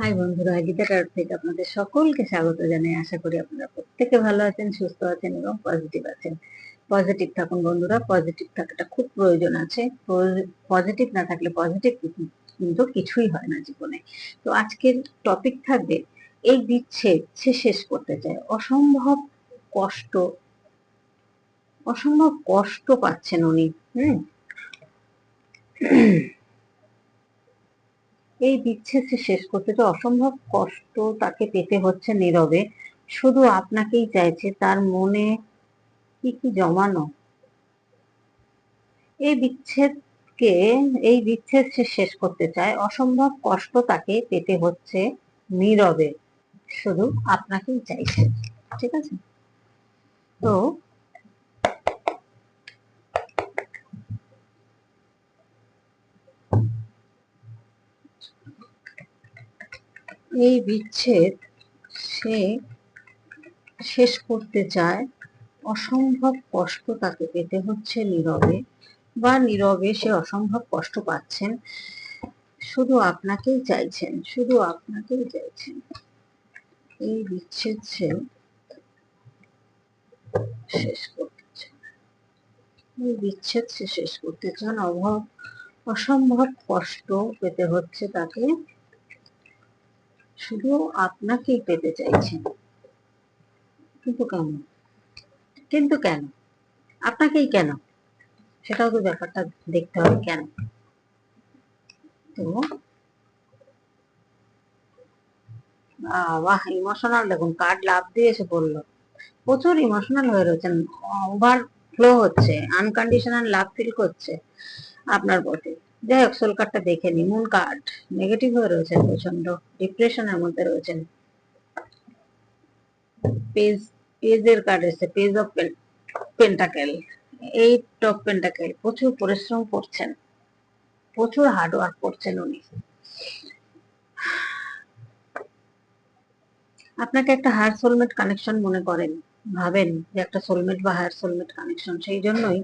High বন্ধুরা, গীতা টার থেকে আপনাদের সকলকে স্বাগত জানাই। আশা করি আপনারা প্রত্যেকে ভালো আছেন, সুস্থ আছেন এবং পজিটিভ আছেন। পজিটিভ থাকুন বন্ধুরা পজিটিভ থাকাটা খুব প্রয়োজন আছে। পজিটিভ না থাকলে পজিটিভ কিন্তু কিছুই হয় না জীবনে। তো আজকের টপিক থাকবে, এই বিচ্ছেদ সে শেষ করতে চায়। অসম্ভব কষ্ট অসম্ভব কষ্ট পাচ্ছেন উনি, হুম? এই বিচ্ছেদ শেষ করতে তো অসম্ভব কষ্ট তাকে পেতে হচ্ছে নীরবে। শুধু আপনাকেই চাইছে, তার মনে কি কি জমানো? এই বিচ্ছেদকে, এই বিচ্ছেদ সে শেষ করতে চায়। অসম্ভব কষ্ট তাকে পেতে হচ্ছে নীরবে। শুধু আপনাকেই চাইছে, ঠিক আছে? তো এই বিচ্ছেদ সে শেষ করতে চায়। অসম্ভব কষ্ট তাকে পেতে হচ্ছে নীরবে বা নীরবে সে অসম্ভব কষ্ট পাচ্ছেন। শুধু আপনাকেই চাইছেন, শুধু আপনাকেই চাইছেন। এই বিচ্ছেদ সে শেষ করতে চান এই বিচ্ছেদ সে শেষ করতে চান। অভাব অসম্ভব কষ্ট পেতে হচ্ছে তাকে। শুধু আপনাকেই পেতে চাইছেন। কিন্তু কেন? কিন্তু কেন? আপনাকেই কেন? সেটাও তো ব্যাপারটা দেখতে হবে কেন? তো বাহ ইমোশনাল দেখুন কার্ড লাভ দিয়ে এসে পড়ল। প্রচুর ইমোশনাল হয়ে রয়েছেন। ওভার ফ্লো হচ্ছে আনকন্ডিশনাল লাভ ফিল করছে আপনার প্রতি। যাই হোক সোল কার্ডটা দেখে নি। মুন কার্ড নেগেটিভ হয়ে রয়েছেন প্রচণ্ড ডিপ্রেশনের মধ্যে রয়েছেন। পেজ পেজের কার্ড এসেছে page of pentacle eight of pentacle প্রচুর পরিশ্রম করছেন। প্রচুর হার্ড ওয়ার্ক করছেন উনি। আপনাকে একটা হায়ার সোলমেট কানেকশন মনে করেন, ভাবেন যে একটা সোলমেট বা হায়ার সোলমেট কানেকশন সেই জন্যই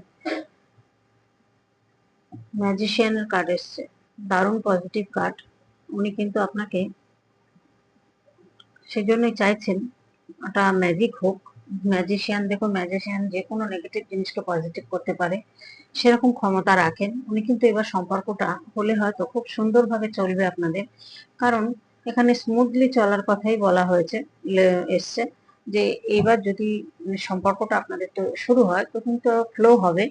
ম্যাজিশিয়ানের কার্ড এসছে। দারুণ পজিটিভ কার্ড উনি কিন্তু আপনাকে সেজন্যই চাইছেন, ওটা ম্যাজিক হোক। ম্যাজিশিয়ান দেখো ম্যাজিশিয়ান যে কোনো নেগেটিভ জিনিসকে পজিটিভ করতে পারে, সেরকম ক্ষমতা রাখেন। উনি কিন্তু এবার সম্পর্কটা হলে হয়তো খুব সুন্দরভাবে চলবে আপনাদের। কারণ এখানে স্মুথলি চলার কথাই বলা হয়েছে এসছে যে এবার যদি সম্পর্কটা আপনাদের তো শুরু হয় তো কিন্তু ফ্লো হবে।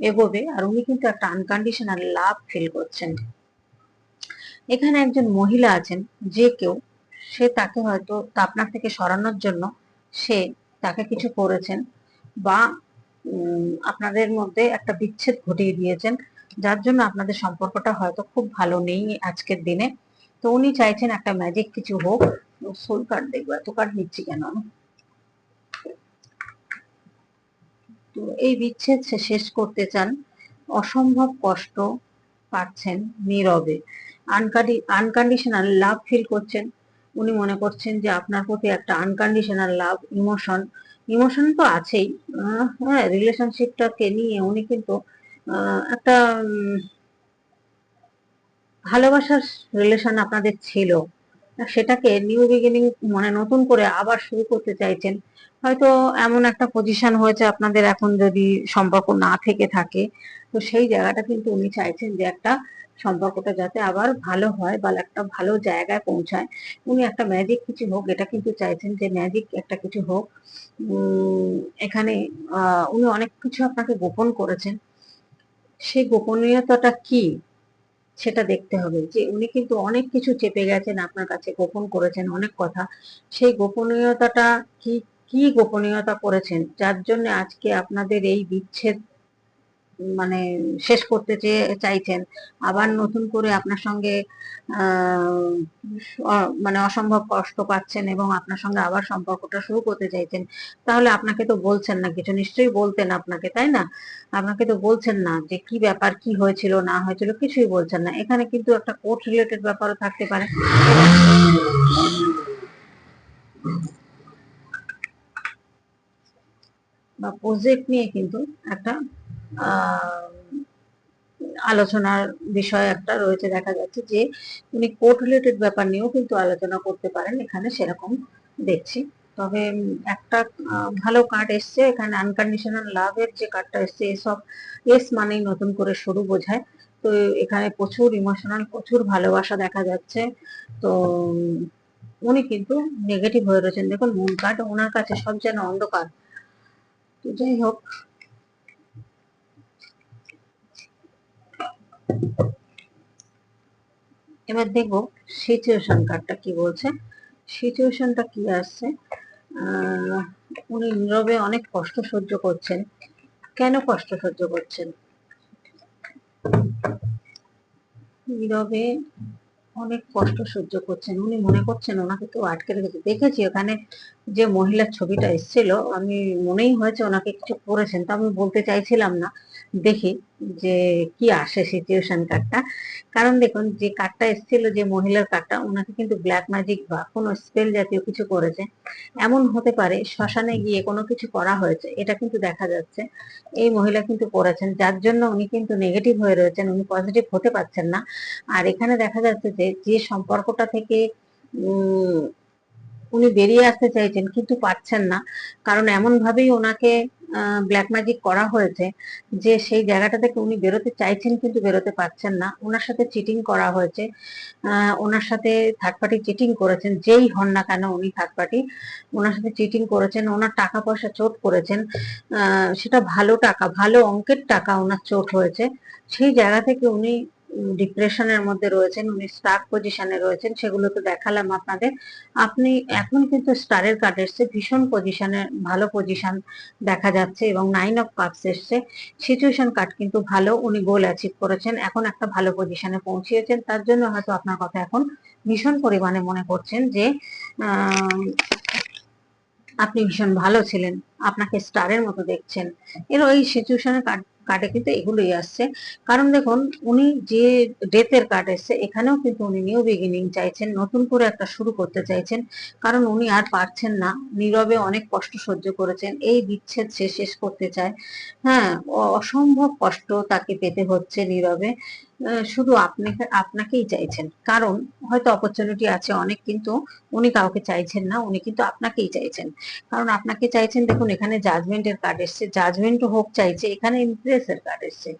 এগোবে আর উনি কিন্তু একটা আনকন্ডিশনাল লাভ ফিল করছেন। এখানে একজন মহিলা আছেন, যে কেউ, সে তাকে হয়তো আপনার থেকে সরানোর জন্য সে তাকে কিছু করেছেন বা আপনাদের মধ্যে একটা বিচ্ছেদ ঘটিয়ে দিয়েছেন, যার জন্য আপনাদের সম্পর্কটা হয়তো খুব ভালো নেই আজকের দিনে। তো উনি চাইছেন একটা ম্যাজিক কিছু হোক। সোল কার্ড দেখব, এত কার্ড নিচ্ছি কেন আমি তো এই বিচ্ছেদ শেষ করতে চান। অসম্ভব কষ্ট পাচ্ছেন নীরবে। আনকন্ডিশনাল লাভ ফিল করছেন। উনি মনে করছেন যে আপনার প্রতি একটা আনকন্ডিশনাল লাভ ইমোশন ইমোশন তো আছেই। হ্যাঁ রিলেশনশিপটাকে নিয়ে উনি কিন্তু একটা ভালোবাসার রিলেশন আপনাদের ছিল। সেটাকে নিউ বিগিনিং মানে নতুন করে আবার শুরু করতে চাইছেন। হয়তো এমন একটা পজিশন হয়েছে আপনাদের এখন যদি সম্পর্ক না থেকে থাকে। তো সেই জায়গাটা কিন্তু উনি চাইছেন যে একটা সম্পর্কটা যাতে আবার ভালো হয় বা একটা ভালো জায়গায় পৌঁছায়। উনি একটা ম্যাজিক কিছু হোক, এটা কিন্তু চাইছেন যে ম্যাজিক একটা কিছু হোক। এখানে উনি অনেক কিছু আপনাকে গোপন করেছেন। সেই গোপনীয়তাটা কি সেটা দেখতে হবে। যে উনি কিন্তু অনেক কিছু চেপে গেছেন, আপনার কাছে গোপন করেছেন অনেক কথা। সেই গোপনীয়তাটা কি কি গোপনীয়তা করেছেন? যার জন্য আজকে আপনাদের এই বিচ্ছেদ মানে শেষ করতে চেয়ে, চাইছেন। আবার নতুন করে আপনার সঙ্গে মানে অসম্ভব কষ্ট পাচ্ছেন এবং আপনার সঙ্গে আবার সম্পর্কটা শুরু করতে চাইছেন। তাহলে আপনাকে তো বলছেন না কিছু, নিশ্চয়ই বলতেন আপনাকে, তাই না? আপনাকে তো বলছেন না যে কি ব্যাপার, কি হয়েছিল, না হয়েছিল, কিছুই বলছেন না। এখানে কিন্তু একটা কোর্ট রিলেটেড ব্যাপারও থাকতে পারে। বা প্রজেক্ট নিয়ে কিন্তু একটা আলোচনার বিষয় একটা রয়েছে। দেখা যাচ্ছে যে উনি কোর্ট রিলেটেড ব্যাপার নিয়েও কিন্তু আলোচনা করতে পারেন, এখানে সেরকম দেখছি। তবে একটা ভালো কার্ড এসছে, এখানে আনকন্ডিশনাল লাভের যে কার্ডটা এসছে এসব এস মানেই নতুন করে শুরু বোঝায়। তো এখানে প্রচুর ইমোশনাল প্রচুর ভালোবাসা দেখা যাচ্ছে। তো উনি কিন্তু নেগেটিভ হয়ে রয়েছেন। দেখুন মুন কার্ড ওনার কাছে সব যেন অন্ধকার। তো যাই হোক। এবার দেখব সিচুয়েশন কার্ডটা কি বলছে। সিচুয়েশনটা কি আসছে? উনি নীরবে অনেক কষ্ট সহ্য করছেন। কেন কষ্ট সহ্য করছেন? নীরবে অনেক কষ্ট সহ্য করছেন। উনি মনে করছেন ওনাকে কেউ আটকে রেখেছে। দেখেছি ওখানে যে মহিলার ছবিটা এসেছিল, আমি মনেই হয়েছে ওনাকে কিছু করেছেন। তা আমি বলতে চাইছিলাম না। দেখি যে কি আসে সিচুয়েশন কার্ডটা কারণ দেখুন, যে কার্ডটা এসেছিল, যে মহিলার কার্ডটা ওনাকে কিন্তু ব্ল্যাক ম্যাজিক বা কোনো স্পেল জাতীয় কিছু করেছে। এমন হতে পারে শ্মশানে গিয়ে কোনো কিছু করা হয়েছে, এটা কিন্তু দেখা যাচ্ছে। এই মহিলা কিন্তু করেছেন, যার জন্য উনি কিন্তু নেগেটিভ হয়ে রয়েছেন, উনি পজিটিভ হতে পারছেন না। আর এখানে দেখা যাচ্ছে যে যে সম্পর্কটা থেকে উনি বেরিয়ে আসতে চাইছেন, কিন্তু পারছেন না। কারণ এমন ভাবেই ওনাকে ব্ল্যাক ম্যাজিক করা হয়েছে যে সেই জায়গাটা থেকে উনি বেরোতে চাইছেন কিন্তু বেরোতে পারছেন না। ওনার সাথে চিটিং করা হয়েছে। ওনার সাথে থার্ড পার্টি চিটিং করেছেন, যেই হন না কেন উনি থার্ড পার্টি ওনার সাথে চিটিং করেছেন ওনার টাকা পয়সা চোট করেছেন। সেটা ভালো টাকা, ভালো অঙ্কের টাকা ওনার চোট হয়েছে। সেই জায়গা থেকে উনি ডিপ্রেশনের মধ্যে রয়েছেন, উনি স্টার পজিশনে রয়েছেন, সেগুলো তো দেখালাম আপনাদের। আপনি এখন কিন্তু স্টারের কার্ড এসছে, ভীষণ পজিশনে ভালো পজিশন দেখা যাচ্ছে এবং নাইন অফ কাপস এসছে। সিচুয়েশন কার্ড কিন্তু ভালো, উনি গোল অ্যাচিভ করেছেন, এখন একটা ভালো পজিশনে পৌঁছিয়েছেন তার জন্য হয়তো আপনার কথা এখন ভীষণ পরিমাণে মনে করছেন যে আপনি ভীষণ ভালো ছিলেন, আপনাকে স্টারের মতো দেখছেন। এর ওই সিচুয়েশনের কার্ড কার্ডে কিন্তু এগুলোই আসছে। কারণ দেখুন, উনি যে ডেথের কার্ড এসছে, এখানেও কিন্তু উনি নিউ বিগিনিং চাইছেন, নতুন করে একটা শুরু করতে চাইছেন। কারণ উনি আর পারছেন না, নীরবে অনেক কষ্ট সহ্য করেছেন, এই বিচ্ছেদ সে শেষ করতে চায়। হ্যাঁ অসম্ভব কষ্ট তাকে পেতে হচ্ছে নীরবে। শুধু আপনাকে, আপনাকেই চাইছেন। কারণ হয়তো অপরচুনিটি আছে অনেক, কিন্তু উনি কাউকে চাইছেন না, উনি কিন্তু আপনাকেই চাইছেন। কারণ আপনাকে চাইছেন, দেখুন, এখানে জাজমেন্টের কার্ড এসছে। জাজমেন্ট হোক চাইছে, এখানে ইমপ্রেসের কার্ড এসছে।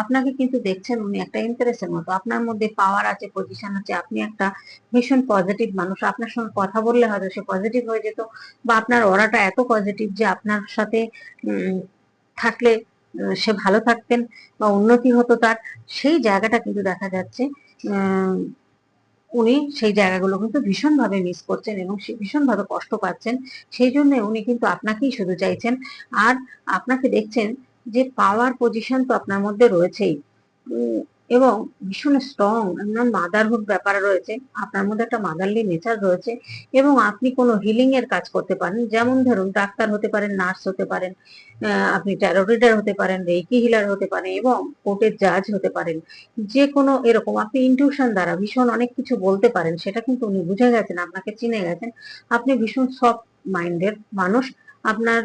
আপনাকে কিন্তু দেখছেন উনি একটা ইমপ্রেসের মতো। আপনার মধ্যে পাওয়ার আছে পজিশন আছে। আপনি একটা ভীষণ পজিটিভ মানুষ। আপনার সঙ্গে কথা বললে হয়তো সে পজিটিভ হয়ে যেত। বা আপনার অরাটা এত পজিটিভ যে আপনার সাথে থাকলে সে ভালো থাকতেন বা উন্নতি হতো তার, সেই জায়গাটা কিন্তু দেখা যাচ্ছে উনি সেই জায়গাগুলো কিন্তু ভীষণভাবে মিস করছেন এবং সে- ভীষণভাবে কষ্ট পাচ্ছেন। সেই জন্য উনি কিন্তু আপনাকেই শুধু চাইছেন। আর আপনাকে দেখছেন যে পাওয়ার পজিশন তো আপনার মধ্যে রয়েছেই। এবং ভীষণ স্ট্রং একদম মাদারহুড ব্যাপার রয়েছে, আপনার মধ্যে একটা মাদারলি নেচার রয়েছে এবং আপনি কোনো হিলিং এর কাজ করতে পারেন। যেমন ধরুন, ডাক্তার হতে পারেন নার্স হতে পারেন আপনি ট্যারো রিডার হতে পারেন রেকি হিলার হতে পারেন এবং কোর্টের জাজ হতে পারেন। যে কোনো এরকম আপনি ইনটিউশন দ্বারা ভীষণ অনেক কিছু বলতে পারেন, সেটা কিন্তু উনি বুঝে গেছেন, আপনাকে চিনে গেছেন। আপনি ভীষণ সফট মাইন্ডের মানুষ আপনার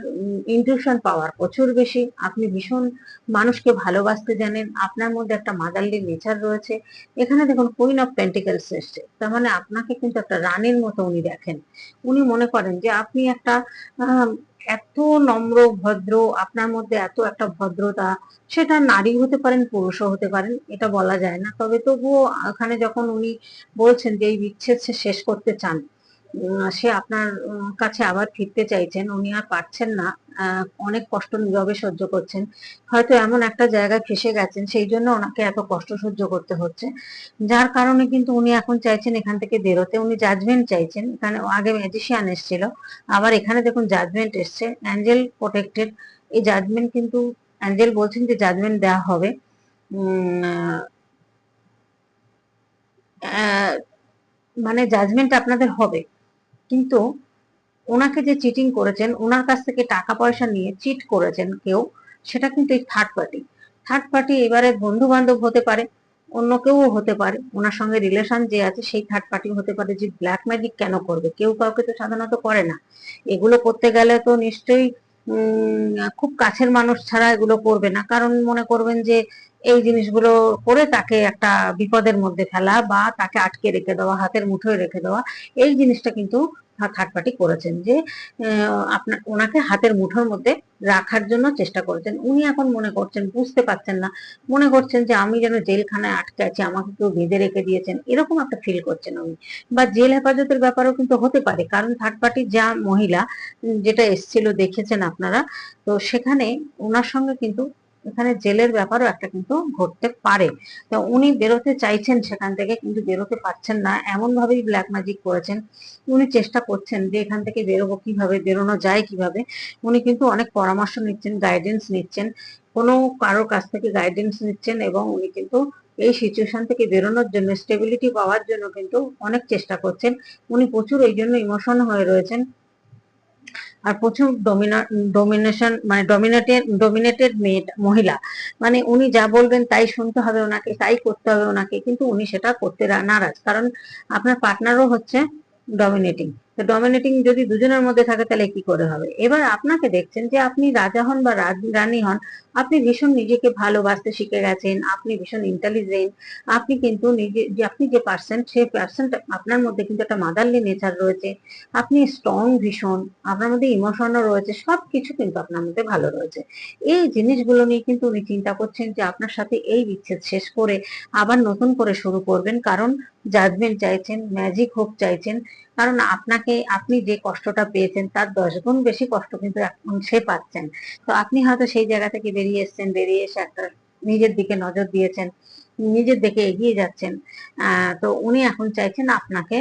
ইনটিউশন পাওয়ার প্রচুর বেশি। আপনি ভীষণ মানুষকে ভালোবাসতে জানেন। আপনার মধ্যে একটা মাদারলি নেচার রয়েছে। এখানে দেখুন কুইন অফ পেন্টিকেলস এসছে। তার মানে আপনাকে কিন্তু একটা রানীর মতো উনি দেখেন। উনি মনে করেন যে আপনি একটা এত নম্র, ভদ্র, আপনার মধ্যে এত একটা ভদ্রতা, সেটা নারী হতে পারেন, পুরুষও হতে পারেন, এটা বলা যায় না। তবে তবুও এখানে যখন উনি বলছেন যে এই বিচ্ছেদ শেষ করতে চান সে আপনার কাছে আবার ফিরতে চাইছেন, উনি আর পারছেন না। অনেক কষ্ট নীরবে সহ্য করছেন। হয়তো এমন একটা জায়গায় ফেসে গেছেন, সেই জন্য ওনাকে এত কষ্ট সহ্য করতে হচ্ছে। যার কারণে কিন্তু উনি এখন চাইছেন এখান থেকে বেরোতে। উনি জাজমেন্ট চাইছেন। এখানে আগে ম্যাজিশিয়ান এসেছিল। আবার এখানে দেখুন জাজমেন্ট এসছে। অ্যাঞ্জেল প্রোটেক্টেড এই জাজমেন্ট কিন্তু অ্যাঞ্জেল বলছেন যে জাজমেন্ট দেওয়া হবে। মানে জাজমেন্ট আপনাদের হবে। কিন্তু ওনাকে যে চিটিং করেছেন, ওনার কাছ থেকে টাকা পয়সা নিয়ে চিট করেছেন কেউ, সেটা কিন্তু এই থার্ড পার্টি থার্ড পার্টি এবারে বন্ধু বান্ধব হতে পারে, অন্য কেউ হতে পারে। ওনার সঙ্গে রিলেশন যে আছে, সেই থার্ড পার্টি হতে পারে যে ব্ল্যাক ম্যাজিক কেন করবে? কেউ কাউকে তো সাধারণত করে না। এগুলো করতে গেলে তো নিশ্চয়ই খুব কাছের মানুষ ছাড়া এগুলো করবে না। কারণ মনে করবেন যে এই জিনিসগুলো করে তাকে একটা বিপদের মধ্যে ফেলা বা তাকে আটকে রেখে দেওয়া, হাতের মুঠোয় রেখে দেওয়া, এই জিনিসটা কিন্তু থার্ড পার্টি করেছেন যে আপনার, ওনাকে হাতের মুঠোর মধ্যে রাখার জন্য চেষ্টা করেছেন। উনি এখন মনে করছেন, বুঝতে পারছেন না, মনে করছেন যে আমি যেন জেলখানায় আটকে আছি, আমাকে কেউ বেঁধে রেখে দিয়েছেন, এরকম একটা ফিল করছেন উনি। বা জেল হেফাজতের ব্যাপারেও কিন্তু হতে পারে, কারণ থার্ড পার্টি যা মহিলা, যেটা এসছিল দেখেছেন আপনারা, তো সেখানে ওনার সঙ্গে কিন্তু এখানে জেলের ব্যাপারও একটা কিন্তু ঘটতে পারে। তো উনি বেরোতে চাইছেন সেখান থেকে কিন্তু বেরোতে পারছেন না। এমন ভাবেই ব্ল্যাক ম্যাজিক করেছেন। উনি চেষ্টা করছেন যে এখান থেকে বেরোবো কীভাবে, বেরোনো যায় কীভাবে। উনি কিন্তু অনেক পরামর্শ নিচ্ছেন গাইডেন্স নিচ্ছেন। কোনো কারোর কাছ থেকে গাইডেন্স নিচ্ছেন এবং উনি কিন্তু এই সিচুয়েশন থেকে বেরোনোর জন্য স্টেবিলিটি পাওয়ার জন্য কিন্তু অনেক চেষ্টা করছেন। উনি প্রচুর এই জন্য ইমোশন হয়ে রয়েছেন। আর প্রথম ডমিনেশন মানে ডমিনেটেড ডমিনেটেড মেয়ে মহিলা। মানে উনি যা বলবেন তাই শুনতে হবে ওনাকে, তাই করতে হবে ওনাকে, কিন্তু উনি সেটা করতে নারাজ। কারণ আপনার পার্টনারও হচ্ছে ডমিনেটিং তো ডমিনেটিং যদি দুজনের মধ্যে থাকে, তাহলে কি করে হবে? এবার আপনাকে দেখছেন যে আপনি রাজা হন বা রানী হন, আপনি ভীষণ নিজেকে ভালোবাসতে শিখে গেছেন, আপনি ভীষণ ইন্টেলিজেন্ট আপনি কিন্তু নিজে, যে আপনি যে পার্সন সেই পার্সেন্ট আপনার মধ্যে কিন্তু একটা মাদারলি নেচার রয়েছে। আপনি স্ট্রং ভীষণ, আপনার মধ্যে ইমোশনও রয়েছে, সবকিছু কিন্তু আপনার মধ্যে ভালো রয়েছে। এই জিনিসগুলো নিয়ে কিন্তু উনি চিন্তা করছেন যে আপনার সাথে এই বিচ্ছেদ শেষ করে আবার নতুন করে শুরু করবেন। কারণ জাজমেন্ট চাইছেন ম্যাজিক হোক চাইছেন। কারণ আপনাকে, আপনি যে কষ্টটা পেয়েছেন, তার দশ গুণ বেশি কষ্ট কিন্তু এখন সে পাচ্ছেন। তো আপনি হয়তো সেই জায়গা থেকে বেরিয়ে এসেছেন, বেরিয়ে এসে একটা নিজের দিকে নজর দিয়েছেন, নিজের দিকে এগিয়ে যাচ্ছেন। তো উনি এখন চাইছেন আপনাকে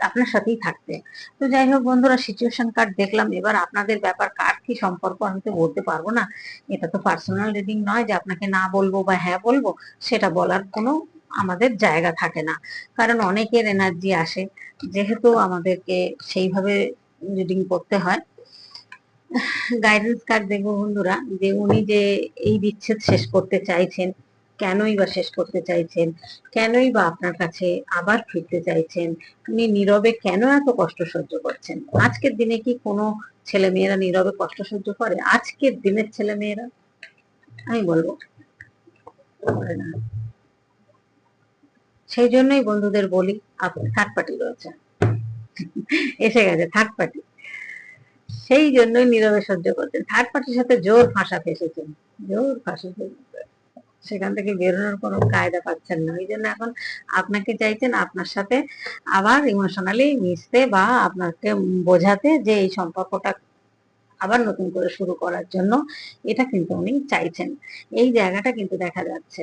আপনার সাথেই থাকতে। তো যাই হোক বন্ধুরা সিচুয়েশন কার্ড দেখলাম। এবার আপনাদের ব্যাপার, কার কি সম্পর্ক, আমি তো বলতে পারব না। এটা তো পার্সোনাল রিডিং নয় যে আপনাকে না বলব বা হ্যাঁ বলব, সেটা বলার কোনো আমাদের জায়গা থাকে না। কারণ অনেকের এনার্জি আসে। যেহেতু আমাদেরকে সেইভাবে রিডিং করতে হয়। গাইডেন্স কার্ড দেখব বন্ধুরা, যে উনি যে এই বিচ্ছেদ শেষ করতে চাইছেন, কেনই বা শেষ করতে চাইছেন, কেনই বা আপনার কাছে আবার ফিরতে চাইছেন, উনি নীরবে কেন এত কষ্ট সহ্য করছেন? আজকের দিনে কি কোনো ছেলে মেয়েরা নীরবে কষ্ট সহ্য করে? আজকের দিনের ছেলে মেয়েরা আমি বলব। না সেই জন্যই বন্ধুদের বলি আপনি থার্ড পার্টি রয়েছে। এসে গেছে থার্ড পার্টি সেই জন্যই নীরবে সহ্য করছেন থার্ড পার্টির সাথে জোর ফাঁসা ফেসেছেন জোর ফাঁসা সেখান থেকে বেরোনোর কোনো কায়দা পাচ্ছেন না। ওই জন্য এখন আপনাকে চাইছেন আপনার সাথে আবার ইমোশনালি মিশতে বা আপনাকে বোঝাতে যে এই সম্পর্কটা আবার নতুন করে শুরু করার জন্য এটা কিন্তু উনি চাইছেন। এই জায়গাটা কিন্তু দেখা যাচ্ছে।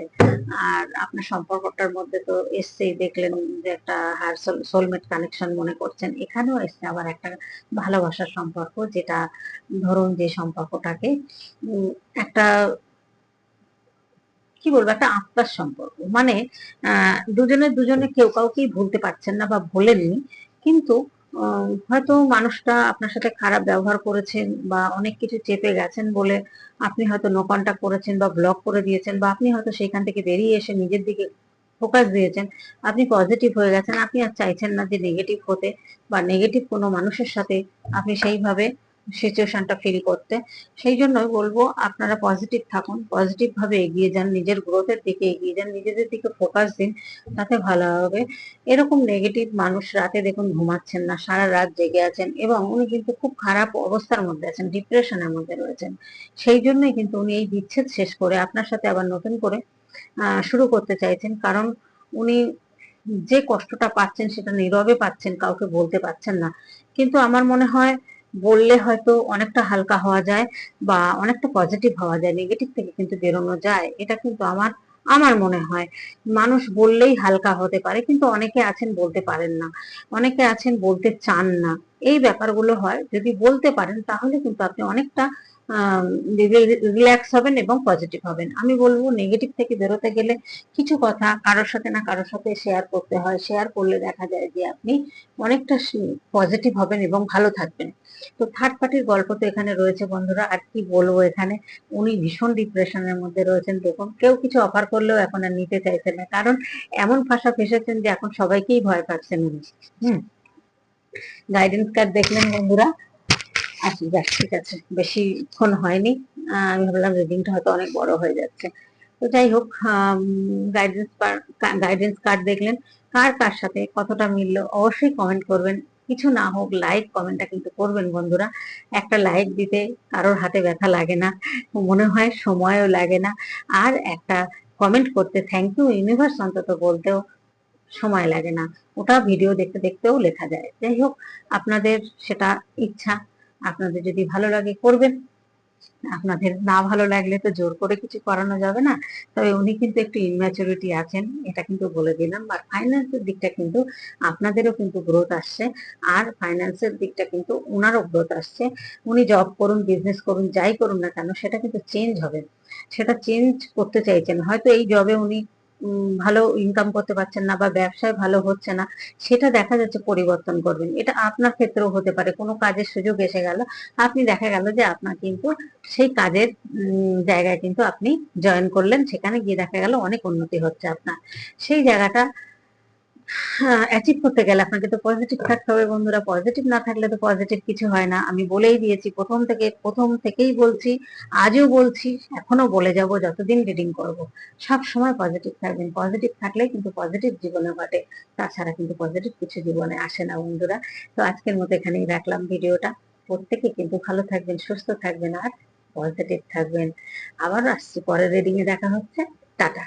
আর আপনার সম্পর্কটার মধ্যে তো এসছেই দেখলেন যে একটা হার সোলমেট কানেকশন মনে করছেন। এখানেও এসছে আবার একটা ভালোবাসার সম্পর্ক যেটা ধরুন যে সম্পর্কটাকে একটা কি বলব? একটা আত্মার সম্পর্ক। মানে আহ, দুজনে দুজনে কেউ কাউকেই ভুলতে পারছেন না বা ভোলেননি। কিন্তু হয়তো মানুষটা আপনার সাথে খারাপ ব্যবহার করেছেন বা অনেক কিছু চেপে গেছেন বলে আপনি হয়তো নো কন্ট্যাক্ট করেছেন বা ব্লক করে দিয়েছেন বা আপনি হয়তো সেখান থেকে বেরিয়ে এসে নিজের দিকে ফোকাস দিয়েছেন। আপনি পজিটিভ হয়ে গেছেন, আপনি আর চাইছেন না যে নেগেটিভ হতে বা নেগেটিভ কোনো মানুষের সাথে আপনি সেইভাবে সিচুয়েশনটা ফিল করতে। সেই জন্যই বলব, আপনারা পজিটিভ থাকুন পজিটিভ ভাবে এগিয়ে যান, নিজের গ্রোথের দিকে এগিয়ে যান, নিজেদের দিকে ফোকাস দিন, তাতে ভালো হবে। এরকম নেগেটিভ মানুষ রাতে দেখুন ঘুমাচ্ছেন না, সারা রাত জেগে আছেন এবং উনি কিন্তু খুব খারাপ অবস্থার মধ্যে আছেন ডিপ্রেশনের মধ্যে রয়েছেন। সেই জন্যই কিন্তু উনি এই বিচ্ছেদ শেষ করে আপনার সাথে আবার নতুন করে শুরু করতে চাইছেন। কারণ উনি যে কষ্টটা পাচ্ছেন সেটা নীরবে পাচ্ছেন, কাউকে বলতে পারছেন না। কিন্তু আমার মনে হয় বললে হয়তো অনেকটা হালকা হওয়া যায় বা অনেকটা পজিটিভ হওয়া যায় নেগেটিভ থেকে কিন্তু বেরোনো যায়। এটা কিন্তু আমার আমার মনে হয়। মানুষ বললেই হালকা হতে পারে কিন্তু অনেকে আছেন বলতে পারেন না। অনেকে আছেন বলতে চান না। এই ব্যাপারগুলো হয়। যদি বলতে পারেন তাহলে কিন্তু আপনি অনেকটা রিল্যাক্স হবেন এবং পজিটিভ হবেন। আমি বলব নেগেটিভ থেকে বেরোতে গেলে কিছু কথা কারোর সাথে না কারোর সাথে শেয়ার করতে হয়। শেয়ার করলে দেখা যায় যে আপনি অনেকটা পজিটিভ হবেন এবং ভালো থাকবেন। তো থার্ড পার্টির গল্প তো এখানে রয়েছে বন্ধুরা। আর কি বলব এখানে? উনি ভীষণ ডিপ্রেশনের মধ্যে রয়েছেন। দেখুন, কেউ কিছু অফার করলেও এখন আর নিতে চাইছেন না। কারণ এমন ভাষা ফেসেছেন যে এখন সবাইকেই ভয় পাচ্ছেন উনি হুম? গাইডেন্স কার্ড দেখলেন বন্ধুরা? আচ্ছা যাক, ঠিক আছে। বেশিক্ষণ হয়নি। আমি ভাবলাম রিডিংটা হয়তো অনেক বড় হয়ে যাচ্ছে। তো যাই হোক গাইডেন্স গাইডেন্স কার্ড দেখলেন। কার কার সাথে কতটা মিললো অবশ্যই কমেন্ট করবেন। কিছু না হোক লাইক কমেন্টটা কিন্তু করবেন বন্ধুরা। একটা লাইক দিতে কারোর হাতে ব্যথা লাগে না। মনে হয় সময়ও লাগে না। আর একটা কমেন্ট করতে থ্যাংক ইউ ইউনিভার্স অন্তত বলতেও সময় লাগে না। ওটা ভিডিও দেখতে দেখতেও লেখা যায়। যাই হোক, আপনাদের সেটা ইচ্ছা। আপনাদের যদি ভালো লাগে করবেন। আপনাদের না ভালো লাগলে তো জোর করে কিছু করানো যাবে না। তবে উনি কিন্তু একটু ইনম্যাচুরিটি আছেন, এটা কিন্তু বলে দিলাম। আর ফাইন্যান্সের দিকটা কিন্তু আপনাদেরও কিন্তু গ্রোথ আসছে। আর ফাইন্যান্সের দিকটা কিন্তু ওনারও গ্রোথ আসছে। উনি জব করুন বিজনেস করুন, যাই করুন না কেন, সেটা কিন্তু চেঞ্জ হবে। সেটা চেঞ্জ করতে চাইছেন। হয়তো এই জবে উনি ভালো ইনকাম করতে পারছেন না বা ব্যবসায় ভালো হচ্ছে না, সেটা দেখা যাচ্ছে পরিবর্তন করবেন। এটা আপনার ক্ষেত্রেও হতে পারে। কোনো কাজের সুযোগ এসে গেল, আপনি দেখা গেল যে আপনার কিন্তু সেই কাজের জায়গায় কিন্তু আপনি জয়েন করলেন, সেখানে গিয়ে দেখা গেল অনেক উন্নতি হচ্ছে আপনার। সেই জায়গাটা অ্যাচিভ করতে গেলে আপনাকে তো পজিটিভ থাকতে হবে বন্ধুরা। পজিটিভ না থাকলে তো পজিটিভ কিছু হয় না। আমি বলেই দিয়েছি, প্রথম থেকে, প্রথম থেকেই বলছি, আজও বলছি এখনও বলে যাব, যতদিন রিডিং করব। সব সময় পজিটিভ থাকবেন। পজিটিভ থাকলে কিন্তু পজিটিভ জীবনে ঘটে, তাছাড়া কিন্তু পজিটিভ কিছু জীবনে আসে না বন্ধুরা। তো আজকের মতো এখানেই রাখলাম ভিডিওটা। প্রত্যেকে কিন্তু ভালো থাকবেন, সুস্থ থাকবেন, আর পজিটিভ থাকবেন। আবার আসছি পরের রিডিং এ দেখা হচ্ছে। টাটা।